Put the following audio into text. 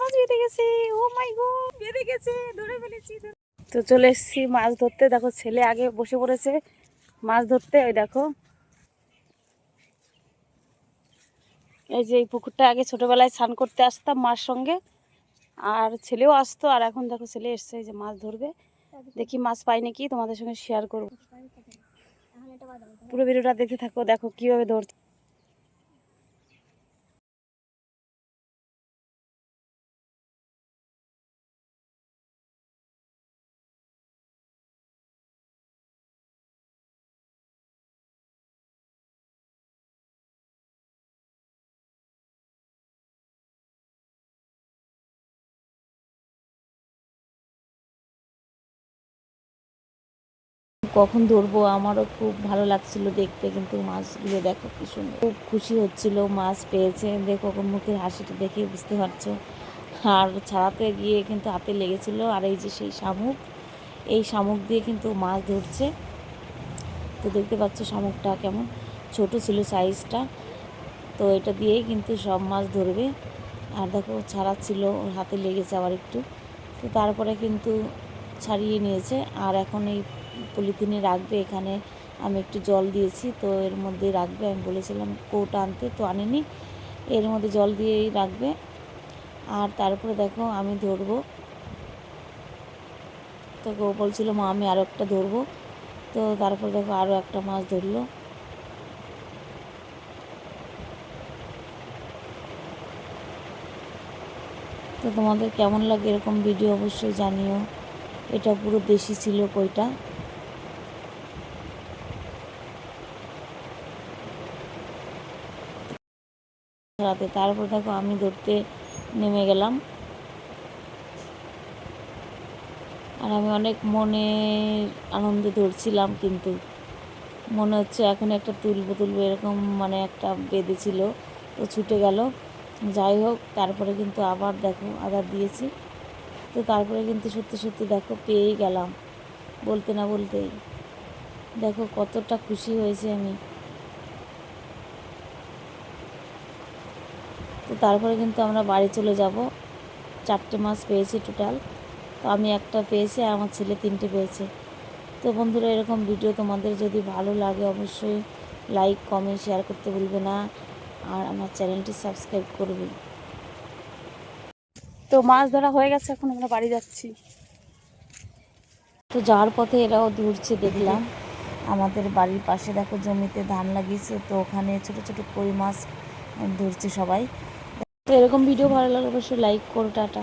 মাছ বেঁধে ও মাই গো বেঁধে গেছে, ধরে ফেলেছি। তো চলে এসেছি মাছ ধরতে। দেখো, ছেলে আগে বসে পড়েছে মাছ ধরতে। ওই দেখো। এই যে এই পুকুরটা আগে ছোটবেলায় স্নান করতে আসতাম মার সঙ্গে। আর ছেলেও আসতো। আর এখন দেখো, ছেলে এসছে যে মাছ ধরবে। দেখি মাছ পাই নাকি, তোমাদের সঙ্গে শেয়ার করব। পুরো ভিডিওটা দেখতে থাকো, দেখো কীভাবে ধরছে। কখন ধরবো? আমারও খুব ভালো লাগছিল দেখতে, কিন্তু মাছগুলো দেখো কি সুন্দর। খুব খুশি হচ্ছিল, মাছ পেয়েছে। দেখো মুখের হাসিটা দেখে বুঝতে পারছ। আর ছাড়াতে গিয়ে কিন্তু হাতে লেগেছিল, আর এই যে সেই শামুক, এই শামুক দিয়ে কিন্তু মাছ ধরছে। তো দেখতে পাচ্ছ শামুকটা কেমন ছোট ছিল সাইজটা। তো এটা দিয়েই কিন্তু সব মাছ ধরবে। আর দেখো ছাড়াচ্ছিল, ওর হাতে লেগেছে আবার একটু। তো তারপরে কিন্তু ছাড়িয়ে নিয়েছে। আর এখন এই পলিথিনে রাখবে, এখানে আমি একটু জল দিয়েছি, তো এর মধ্যে রাখবে, আমি বলেছিলাম কৌটা আনতে, তো আনেনি, এর মধ্যে জল দিয়েই রাখবে। আর তারপরে দেখো আমি ধরবো। তো ও বলছিল, মা, আমি আরও একটা ধরবো। তো তারপরে দেখো আরও একটা মাছ ধরলো। তো তোমাদের কেমন লাগে এরকম ভিডিও অবশ্যই জানিও। এটা পুরো দেশি ছিল কইটা। রাতে। তারপর দেখো আমি ধরতে নেমে গেলাম। আর আমি অনেক মনে আনন্দে ধরছিলাম কিন্তু। মনে হচ্ছে এখন একটা তুলবো তুলবো এরকম মানে একটা বেঁধেছিল তো ছুটে গেল। যাই হোক, তারপরে কিন্তু আবার দেখো আবার দিয়েছি। তো তারপরে কিন্তু সত্যি সত্যি দেখো পেয়েই গেলাম। বলতে না বলতেই। দেখো কতটা খুশি হয়েছে আমি। তো তারপরে কিন্তু আমরা বাড়ি চলে যাব। চারটে মাস পেয়েছি টোটাল তো আমি একটা পেয়েছি আর আমার ছেলে তিনটে পেয়েছে। তো বন্ধুরা, এরকম ভিডিও তোমাদের যদি ভালো লাগে অবশ্যই লাইক কমেন্ট শেয়ার করতে ভুলবে না। আর আমার চ্যানেলটি সাবস্ক্রাইব করবে। তো মাছ ধরা হয়ে গেছে, এখন আমরা বাড়ি যাচ্ছি। তো যাওয়ার পথে এরাও দূরছে দেখলাম। আমাদের বাড়ির পাশে দেখো জমিতে ধান লাগিয়েছে, তো ওখানে ছোট ছোট কই মাছ ধরছে সবাই। এরকম ভিডিও ভালো লাগলে অবশ্যই লাইক করো টাটা।